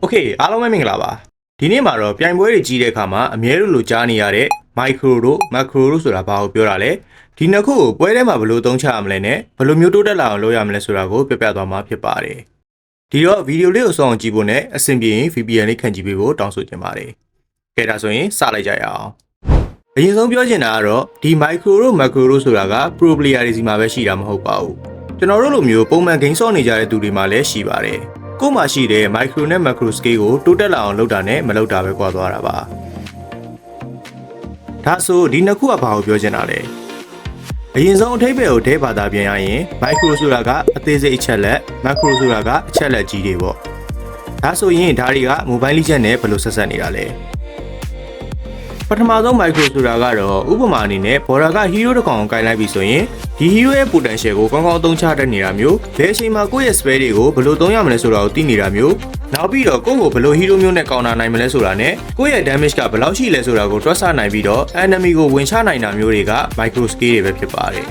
โอเคအားလုံးပဲမင်္ဂလာပါဒီနေ့မှာတော့ပြိုင်ပွဲတွေကြီးတဲ့အခါမှာအမြဲတမ်းလိုကြားနေရတဲ့ micro တို့ macro တို့ဆိုတာဘာကိုပြောတာလဲဒီနှစ်ခုကိုပွဲထဲမှာဘယ်လိုသုံးချရမလဲနဲ့ဘယ်လိုမျိုးတိုးတက်လာအောင်လုပ်ရမလဲဆိုတာကိုပြပြသွားမှာဖြစ်ပါတယ်ဒီတော့ဗီဒီယိုလေးကိုစောင့်အောင်ကြည့်ဖို့နဲ့အဆင်ပြေရင် VPN လေးခံကြည့်ပေးဖို့တောင်းဆိုချင်ပါတယ်ကဲဒါဆိုရင်စလိုက်ကြရအောင်အရင်ဆုံးပြောချင်တာကတော့ဒီ micro တို့ macro တို့ဆိုတာက pro player တွေစီမှာပဲရှိတာမဟုတ်ပါဘူးကျွန်တော်တို့လိုမျိုးပုံမှန် game ဆော့နေကြတဲ့သူတွေမှာလည်းရှိပါတယ် ကို့မှာရှိတဲ့ micro နဲ့ macro scale ကိုတိုးတက်လာအောင်လုပ်တာနဲ့မလုပ်တာပဲကွာသွားတာပါဒါဆိုဒီနှစ်ခုကဘာကိုပြောချင်တာလဲအရင်ဆုံးအထိပ္ပယ်ကိုဒဲဘာသာပြန်ရရင် micro ဆိုတာကအသေးစိတ်အချက်လက် macro ဆိုတာကအချက်လက်ကြီးတွေပေါ့ဒါဆိုရင်ဒါတွေက mobile legend နဲ့ဘယ်လိုဆက်ဆက်နေတာလဲ ပထမဆုံး micro ဆိုတာကတော့ဥပမာအနေနဲ့ border က hero တစ်ကောင်ကိုကင်လိုက်ပြီဆိုရင်ဒီ hero ရဲ့ potential ကိုကောင်းကောင်းအသုံးချတတ်နေတာမျိုးဘယ်အချိန်မှာကိုယ့်ရဲ့ spell တွေကိုဘယ်လိုသုံးရမလဲဆိုတာကိုသိနေတာမျိုးနောက်ပြီးတော့ကိုယ့်ကိုဘယ်လို hero မျိုးနဲ့ကောင်တာနိုင်မလဲဆိုတာနဲ့ကိုယ့်ရဲ့ damage ကဘယ်လောက်ရှိလဲဆိုတာကိုတွက်ဆနိုင်ပြီးတော့ enemy ကိုဝင်ချနိုင်တာမျိုးတွေက micro scale တွေပဲဖြစ်ပါတယ်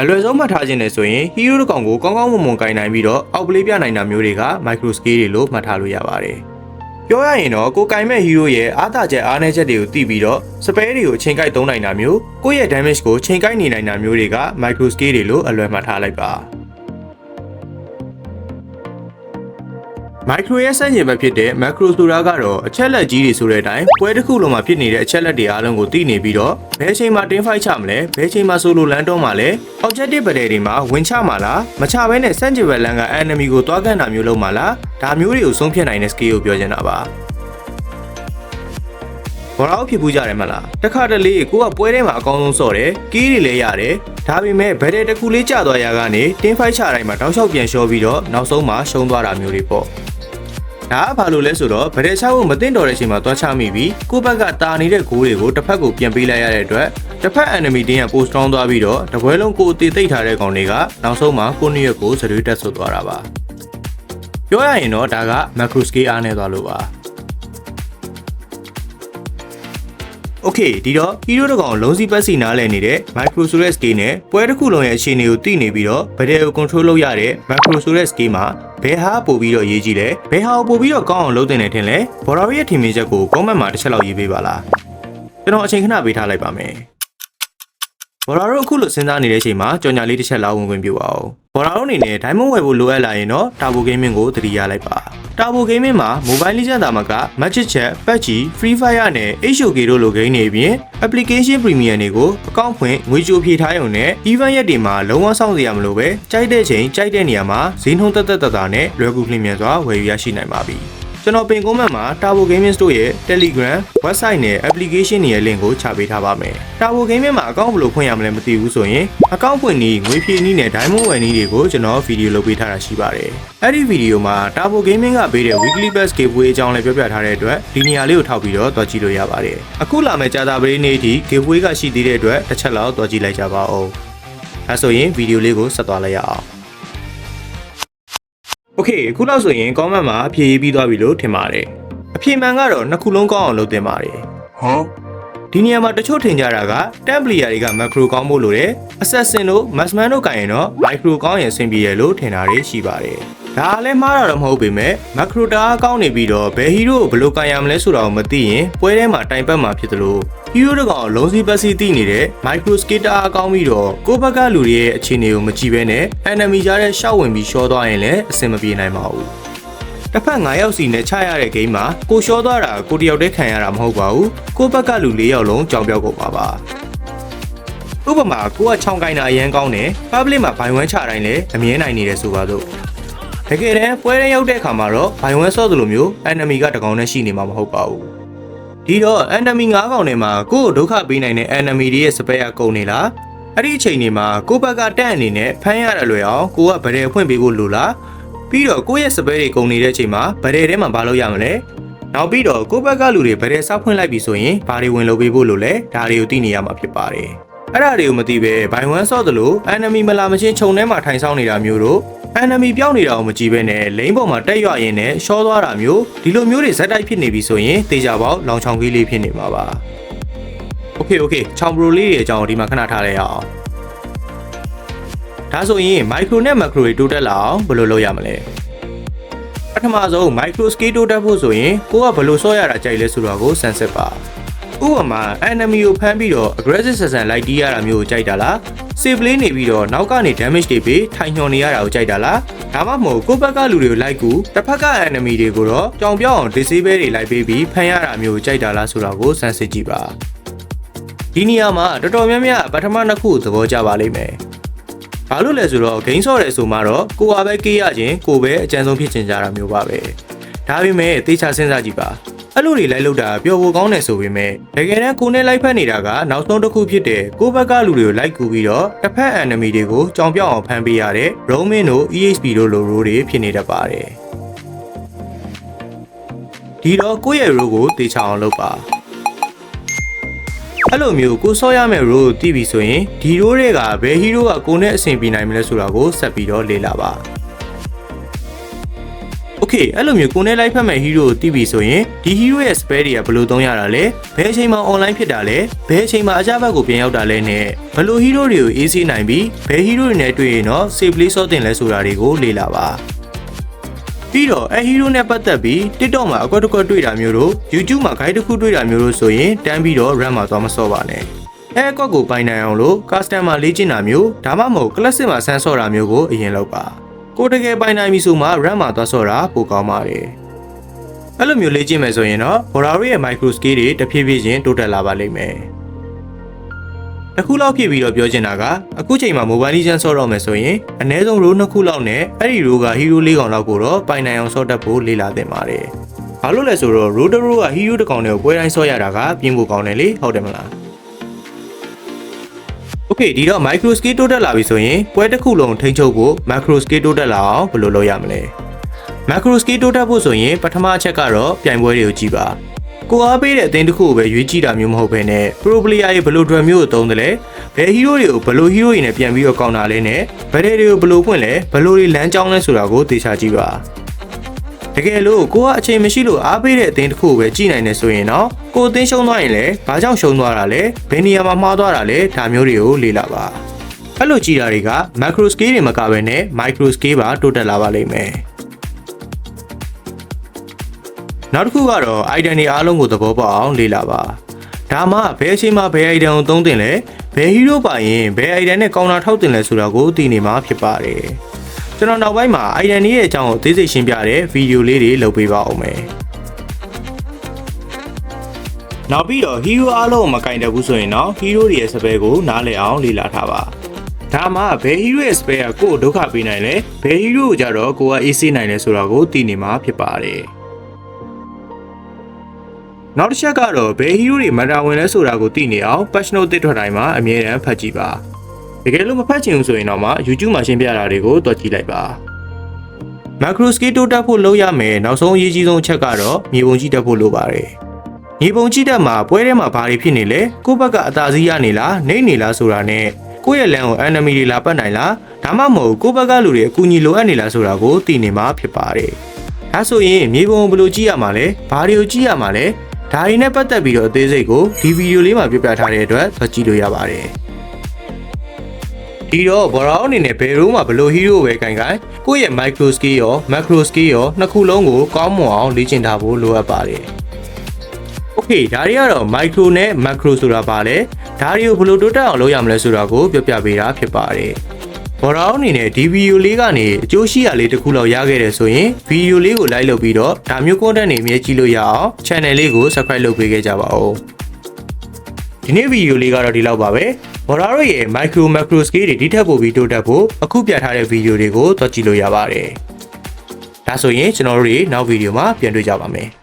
အလွယ်ဆုံးမှတ်ထားခြင်းနဲ့ဆိုရင် hero တစ်ကောင်ကိုကောင်းကောင်းမွန်မွန်ကင်နိုင်ပြီးတော့အောက်ပလေးပြနိုင်တာမျိုးတွေက micro scale တွေလို့မှတ်ထားလို့ရပါတယ် ပြောရရင်တော့ကိုကင်မဲ့ hero ရဲ့အားသာချက်အားနည်းချက်တွေကိုသိပြီးတော့ spell တွေကိုချိန်ကိုက်သုံးနိုင်တာမျိုးကိုယ့်ရဲ့ damage ကိုချိန်ကိုက်နေနိုင်တာမျိုးတွေက micro scale တွေလို့အလွယ်မှတ်ထားလိုက်ပါ micro ရဲ့စံကျင်ဘက်ဖြစ်တဲ့ macro ဆိုတာကတော့အချက်လက်ကြီးတွေဆိုတဲ့အတိုင်းပွဲတစ်ခုလုံးမှာဖြစ်နေတဲ့အချက်လက်တွေအားလုံးကိုသိနေပြီးတော့ဘယ်အချိန်မှာ team fight ချမလဲဘယ်အချိန်မှာ solo လမ်းတော့မှာလဲ objective battle တွေမှာဝင်ချမှာလားမချဘဲနဲ့စံကျင်ဘက်လမ်းက enemy ကိုတွားကန်တာမျိုးလုပ်မှာလားဒါမျိုးတွေကိုဆုံးဖြတ်နိုင်တဲ့ skill ကိုပြောချင်တာပါဘောရောဖြစ်ပူးကြတယ်မလားတခါတလေကိုကပွဲထဲမှာအကောင်းဆုံးစော့တယ်ကီးတွေလည်းရတယ်ဒါပေမဲ့ဘယ်တဲ့တစ်ခုလေးကျသွားရကနေ team fight ချတိုင်းမှာတောက်လျှောက်ပြန်လျှောပြီးတော့နောက်ဆုံးမှာရှုံးသွားတာမျိုးတွေပေါ့ ဒါကဘာလို့လဲဆိုတော့ဗတဲ့ချောက်ကိုမတင်တော်တဲ့အချိန်မှာတွားချမိပြီးကိုယ့်ဘက်ကတာနေတဲ့ဂိုးတွေကိုတစ်ဖက်ကိုပြန်ပေးလိုက်ရတဲ့အတွက်တစ်ဖက် enemy တင်းကပိုစတောင်းသွားပြီးတော့တပွဲလုံးကိုအသေးသိပ်ထားတဲ့ကောင်တွေကနောက်ဆုံးမှာကိုယ့်နည်းကိုစရွေးတက်ဆွသွားတာပါပြောရရင်တော့ဒါက macro scale အားနေသွားလို့ပါ Okay ဒီတော့ hero တကောင်လုံးစီပတ်စီနားလည်နေတဲ့ micro ဆိုတဲ့ scale နဲ့ပွဲတစ်ခုလုံးရဲ့အခြေအနေကိုသိနေပြီးတော့ဗတဲ့ကို control လုပ်ရတဲ့ macro ဆိုတဲ့ scale မှာဘယ်ဟာပို့ပြီးတော့ရေးကြည့်လဲဘယ်ဟာကိုပို့ပြီးတော့ကောင်းအောင်လုပ်တင်နေတယ်ထင်လဲ border ရဲ့ထင်မြင်ချက်ကို comment မှာတစ်ချက်လောက်ရေးပေးပါလားကျွန်တော်အချိန်ခဏပေးထားလိုက်ပါမယ်ဘော်ဒါတို့အခုလိုစဉ်းစားနေတဲ့အချိန်မှာကြော်ညာလေးတစ်ချက်လောက်ဝင်ခွင့်ပြုပါဦးဘော်ဒါတို့အနေနဲ့ diamond ဝယ်ဖို့လိုအပ်လာရင်တော့ Turbo Gaming ကိုသတိရလိုက်ပါ Turbo Gaming မှာ Mobile Legends တာမက Magic Chat, PUBG, Free Fire နဲ့ HOK တို့လို game တွေအပြင် Application Premium တွေကိုအကောင့်ဖွင့်ငွေကြိုဖြည့်ထားရုံနဲ့ event ရက်တွေမှာလုံးဝစောင့်စရာမလိုပဲကြိုက်တဲ့ချိန်ကြိုက်တဲ့နေရာမှာဈေးနှုန်းတက်တက်တက်တာနဲ့လွယ်ကူလျင်မြန်စွာဝယ်ယူရရှိနိုင်ပါပြီ ကျွန်တော်ပင်ကွန်မန့်မှာ Turbo Gaming Store ရဲ့ Telegram website နဲ့ application တွေရဲ့ link ကိုချပေးထားပါမယ်။ Turbo Gaming မှာအကောင့်ဘယ်လိုဖွင့်ရမလဲမသိဘူးဆိုရင်အကောင့်ဖွင့်နည်းငွေဖြည့်နည်းနဲ့ diamond ဝယ်နည်းတွေကိုကျွန်တော်ဗီဒီယိုလုပ်ပေးထားတာရှိပါတယ်။အဲ့ဒီဗီဒီယိုမှာ Turbo Gaming ကပေးတဲ့ weekly pass giveaway အကြောင်းလည်းပြောပြထားတဲ့အတွက်ဒီနေရာလေးကိုထောက်ပြီးတော့တွားကြည့်လို့ရပါတယ်။အခုလာမယ့်ကြာသပတေးနေ့အထိ giveaway ကရှိသေးတဲ့အတွက်တစ်ချက်လောက်တွားကြည့်လိုက်ကြပါဦး။အဲဆိုရင်ဗီဒီယိုလေးကိုဆက်သွားလိုက်ရအောင်။ Okay အခုလောက်ဆိုရင် comment မှာအဖြေရေးပြီးသွားပြီလို့ထင်ပါတယ်။အဖြေမှန်ကတော့နှစ်ခုလုံးကောင်းအောင်လုပ်သင့်ပါတယ်။ဟမ်ဒီနေရာမှာတချို့ထင်ကြတာက Templator တွေက macro ကောင်းဖို့လိုတယ်။ Assassin တို့ Massman တို့ကရင်တော့ micro ကောင်းရင်အဆင်ပြေရလို့ထင်တာတွေရှိပါတယ်။ ဒါလည်းမှားတာတော့မဟုတ်ပေမဲ့ macro တအားကောင်းနေပြီးတော့ဘယ် hero ကိုဘယ်လိုကန်ရမလဲဆိုတာကိုမသိရင်ပွဲထဲမှာတိုင်ပတ်မှာဖြစ်သလို hero တကောင်လုံးစီပတ်စီသိနေတဲ့ micro skill တအားကောင်းပြီးတော့ကိုယ့်ဘက်ကလူတွေရဲ့အခြေအနေကိုမကြည့်ဘဲနဲ့ enemy ကြားထဲရှောက်ဝင်ပြီးရှော့သွားရင်လည်းအဆင်မပြေနိုင်ပါဘူး။တစ်ဖက်9ယောက်စီနဲ့ချရတဲ့ဂိမ်းမှာကိုရှော့သွားတာကိုတယောက်တည်းခံရတာမဟုတ်ပါဘူးကိုယ့်ဘက်ကလူ၄ယောက်လုံးကြောင်ပြောက်ကုန်ပါပါဥပမာကိုကချောင်းကိုင်းတာအရန်ကောင်းတယ် public မှာဘိုင်ဝမ်ချတိုင်းလည်းအမြင်နိုင်နေတယ်ဆိုပါတော့ တကယ်တမ်းပွဲထဲရောက်တဲ့အခါမှာတော့ဘိုင်ဝမ်ဆော့သလိုမျိုး enemy ကတကောင်နဲ့ရှိနေမှာမဟုတ်ပါဘူးဒီတော့ enemy 9ကောင်ထဲမှာကိုယ့်ကိုဒုက္ခပေးနိုင်တဲ့ enemy တွေရဲ့စပယ်ကကုန်နေလားအဲ့ဒီအချိန်တွေမှာကိုယ့်ဘက်ကတက်အနေနဲ့ဖမ်းရတဲ့လွယ်အောင်ကိုကဗရဲဖွင့်ပေးဖို့လိုလားပြီးတော့ကိုယ့်ရဲ့စပယ်တွေကုန်နေတဲ့အချိန်မှာဗရဲထဲမှာဘာလုပ်ရမလဲနောက်ပြီးတော့ကိုယ့်ဘက်ကလူတွေဗရဲစောက်ဖွင့်လိုက်ပြီဆိုရင်ဘာတွေဝင်လုပ်ပေးဖို့လို့လဲဒါတွေကိုသိနေရမှာဖြစ်ပါတယ် အဲ့ဒါတွေကိုမသိပဲဘိုင်ဝမ်ဆော့သလို enemy မလာမချင်းခြုံထဲမှာထိုင်ဆောင်နေတာမျိုးတို့ enemy ပြောင်းနေတာကိုမကြည့်ဘဲနဲ့လိမ့်ပေါ်မှာတက်ရွရရင်နဲ့ရှောသွားတာမျိုးဒီလိုမျိုးတွေဇက်တိုက်ဖြစ်နေပြီဆိုရင်တေချာပေါက်လောင်ချောင်ကြီးလေးဖြစ်နေမှာပါ Okay okay ချောင်ပရိုလေးတွေအကြောင်းဒီမှာခဏထားလိုက်ရအောင်ဒါဆိုရင် micro နဲ့ macro တွေတိုးတက်လာအောင်ဘယ်လိုလုပ်ရမလဲပထမဆုံး micro scale တိုးတက်ဖို့ဆိုရင်ကိုကဘယ်လိုဆော့ရတာကြိုက်လဲဆိုတာကိုစမ်းစစ်ပါ ဥပမာ enemy ကိုဖမ်းပြီးတော့ aggressive ဆန်ဆန်လိုက်တီးရတာမျိုးကိုကြိုက်တာလား save play နေပြီးတော့နောက်ကနေ damage တွေပေးထိုင်ညွန်နေရတာကိုကြိုက်တာလားဒါမှမဟုတ်ကိုယ့်ဘက်ကလူတွေကိုလိုက်ကူတစ်ဖက်က enemy တွေကိုတော့ကြောင်ပြောင်းအောင် disable တွေလိုက်ပေးပြီးဖမ်းရတာမျိုးကိုကြိုက်တာလားဆိုတာကိုစမ်းစစ်ကြည့်ပါဒီနေရာမှာတော်တော်များများပထမနှစ်ခုသဘောကျပါလိမ့်မယ်ဘာလို့လဲဆိုတော့ game ဆော့တယ်ဆိုမှတော့ကိုကပဲကေးရခြင်းကိုပဲအကြံဆုံးဖြစ်ချင်ကြတာမျိုးပါပဲဒါပေမဲ့သေချာစဉ်းစားကြည့်ပါ အဲ့လိုတွေလိုက်လို့တာပျော်ဖို့ကောင်းတယ်ဆိုပေမဲ့တကယ်တမ်းကိုနဲ့လိုက်ဖက်နေတာကနောက်ဆုံးတစ်ခုဖြစ်တဲ့ကိုဘက်ကလူတွေကိုလိုက်ကူပြီးတော့တစ်ဖက် enemy တွေကိုကြောင်ပြောင်းအောင်ဖမ်းပေးရတဲ့ Roman တို့ EHP တို့လို role တွေဖြစ်နေတတ်ပါတယ်ဒီတော့ကိုယ့်ရဲ့ role ကိုသေချာအောင်လုပ်ပါအဲ့လိုမျိုးကိုဆော့ရမယ့် role ကိုသိပြီဆိုရင်ဒီ role တွေကဘယ် hero ကကိုနဲ့အဆင်ပြေနိုင်မလဲဆိုတာကိုဆက်ပြီးတော့လေ့လာပါ Okay အဲ့လိုမျိုးကိုနဲ့လိုက်ဖက်မဲ့ hero ကိုသိပြီဆိုရင်ဒီ hero ရဲ့ spell တွေကဘယ်လိုသုံးရတာလဲဘယ်အချိန်မှာ online ဖြစ်တာလဲဘယ်အချိန်မှာအကြဘက်ကိုပြန်ရောက်တာလဲနဲ့ဘယ်လို hero တွေကိုအေးစေးနိုင်ပြီးဘယ် hero တွေနဲ့တွေ့ရင်တော့ save play ဆော့တင်လဲဆိုတာတွေကိုလေ့လာပါပြီးတော့အဲဟီးရိုးနဲ့ပတ်သက်ပြီး TikTok မှာအကွက်တစ်ကွက်တွေ့တာမျိုးတို့ YouTube မှာ guide တစ်ခုတွေ့တာမျိုးတို့ဆိုရင်တန်းပြီးတော့ RAM မှာသွားမစော့ပါနဲ့အဲအကွက်ကိုပိုင်နိုင်အောင်လို့ customer လေ့ကျင့်တာမျိုးဒါမှမဟုတ် classic မှာဆန်းစော့တာမျိုးကိုအရင်လုပ်ပါ ကိုတကယ်ပိုင်နိုင်ပြီဆိုမှ RAM မှာသွားဆော့တာပိုကောင်းပါတယ်။အဲ့လိုမျိုးလေ့ကျင့်မယ်ဆိုရင်တော့ Borari ရဲ့ micro scale တွေတဖြည်းဖြည်းချင်းတိုးတက်လာပါလိမ့်မယ်။တစ်ခုလောက်ဖြစ်ပြီးတော့ပြောချင်တာကအခုချိန်မှာ Mobile Legends ဆော့တော့မယ်ဆိုရင်အနည်းဆုံး row နှစ်ခုလောက်နဲ့အဲ့ဒီ row က hero လေးကောင်လောက်ကိုတော့ပိုင်နိုင်အောင်ဆော့တတ်ဖို့လေ့လာသင့်ပါတယ်။ဘာလို့လဲဆိုတော့ row တစ် row က hero တစ်ကောင်တွေကိုပွဲတိုင်းဆော့ရတာကပြင်းဖို့ကောင်းတယ်လေဟုတ်တယ်မလား။ Okay ဒီတော့ micro scale တိုးတက်လာပြီဆိုရင်ပွဲတစ်ခုလုံးထိန်းချုပ်ဖို့ macro scale တိုးတက်လာအောင်ဘယ်လိုလုပ်ရမလဲ macro scale တိုးတက်ဖို့ဆိုရင်ပထမအချက်ကတော့ပြိုင်ပွဲတွေကိုကြည့်ပါကိုအားပေးတဲ့အသင်းတစ်ခုကိုပဲရွေးကြည့်တာမျိုးမဟုတ်ဘဲနဲ့ pro player တွေဘယ်လို drum မျိုးကိုသုံးတယ်လဲဘယ် hero တွေကိုဘယ်လို hero တွေနဲ့ပြန်ပြီးတော့ကောင်းတာလဲနဲ့ဘယ်တွေကိုဘယ်လိုဖွင့်လဲဘယ်လိုတွေလမ်းကြောင်းလဲဆိုတာကိုသေချာကြည့်ပါ တကယ်လို့ကိုကအချိန်မရှိလို့အားပေးတဲ့အသင်းတစ်ခုကိုပဲကြည့်နိုင်နေဆိုရင်တော့ကိုအသင်းရှုံးသွားရင်လည်းဘာကြောင့်ရှုံးသွားတာလဲဘယ်နေရာမှာမှားသွားတာလဲဒါမျိုးတွေကိုလေ့လာပါအဲ့လိုကြည့်တာတွေက macro scale တွေမကဘဲနဲ့ micro scale ပါတိုးတက်လာပါလိမ့်မယ်နောက်တစ်ခုကတော့ item တွေအားလုံးကိုသဘောပေါက်အောင်လေ့လာပါဒါမှဘယ်အချိန်မှာဘယ် item ကိုသုံးတင်လဲဘယ် hero ပါရင်ဘယ် item နဲ့ကောင်တာထောက်တင်လဲဆိုတာကိုသိနေမှာဖြစ်ပါတယ် ကျွန်တော်နောက်ပိုင်းမှာ item တွေရဲ့အကြောင်းကိုသိသိရှင်းပြတဲ့ဗီဒီယိုလေးတွေလုပ်ပေးပါအောင်မယ်နောက်ပြီးတော့ hero အားလုံးကိုမကင်တတ်ဘူးဆိုရင်တော့ hero တွေရဲ့စပယ်ကိုနားလည်အောင်လေ့လာထားပါဒါမှဘယ် hero ရဲ့ spell ကကိုယ့်ကိုဒုက္ခပေးနိုင်လဲဘယ် hero ကိုကြတော့ကိုက AC နိုင်လဲဆိုတာကိုသိနေမှာဖြစ်ပါတယ်နောက်တစ်ချက်ကတော့ဘယ် hero တွေမတာဝင်လဲဆိုတာကိုသိနေအောင် patch note တစ်ထွက်တိုင်းမှာအမြဲတမ်းဖတ်ကြည့်ပါ တကယ်လို့မဖတ်ချင်ဘူးဆိုရင်တော့မှ YouTube မှာရှင်းပြတာတွေကိုတွက်ကြည့်လိုက်ပါ macro scale တိုးတက်ဖို့လုပ်ရမယ်နောက်ဆုံးအရေးကြီးဆုံးအချက်ကတော့မြေပုံကြည့်တတ်ဖို့လိုပါတယ်မြေပုံကြည့်တတ်မှာပွဲထဲမှာဘာတွေဖြစ်နေလဲကိုယ့်ဘက်ကအသာစီးရနေလားနေနေလားဆိုတာနဲ့ကိုယ့်ရဲ့လမ်းကို enemy တွေလာပတ်နိုင်လားဒါမှမဟုတ်ကိုယ့်ဘက်ကလူတွေအကူအညီလိုအပ်နေလားဆိုတာကိုသိနေမှာဖြစ်ပါတယ်ဒါဆိုရင်မြေပုံဘယ်လိုကြည့်ရမှာလဲဘာတွေကိုကြည့်ရမှာလဲဒါတွေနဲ့ပတ်သက်ပြီးတော့အသေးစိတ်ကိုဒီဗီဒီယိုလေးမှာပြပြထားတဲ့အတွက်သွားကြည့်လို့ရပါတယ် ဒီတော့ဘော်ရောအနေနဲ့ဘယ်တော့မှဘယ်လို hero ပဲခိုင်ခိုင်ကိုယ့်ရဲ့ micro scale ရော macro scale ရောနှစ်ခုလုံးကိုကောင်းမွန်အောင်လေ့ကျင့်ထားဖို့လိုအပ်ပါတယ်။ Okay ဒါတွေကတော့ micro နဲ့ macro ဆိုတာပါလေဒါတွေကိုဘယ်လိုတိုးတက်အောင်လုပ်ရမလဲဆိုတာကိုပြောပြပေးတာဖြစ်ပါတယ်။ဘော်ရောအနေနဲ့ဒီဗီဒီယိုလေးကနေအကျိုးရှိရာလေးတစ်ခုလောက်ရခဲ့တယ်ဆိုရင်ဗီဒီယိုလေးကို like လုပ်ပြီးတော့ဒါမျိုး content တွေအမြဲကြည့်လို့ရအောင် channel လေးကို subscribe လုပ်ပေးခဲ့ကြပါဦး။ ဒီနေ့ဗီဒီယိုလေးကတော့ဒီလောက်ပါပဲ။ဘော်ရာတို့ရဲ့ micro macro scale တွေဒီထက်ပိုပြီးတိုးတက်ဖို့အခုပြထားတဲ့ဗီဒီယိုတွေကိုသွားကြည့်လို့ရပါတယ်။ဒါဆိုရင်ကျွန်တော်တို့တွေနောက်ဗီဒီယိုမှာပြန်တွေ့ကြပါမယ်။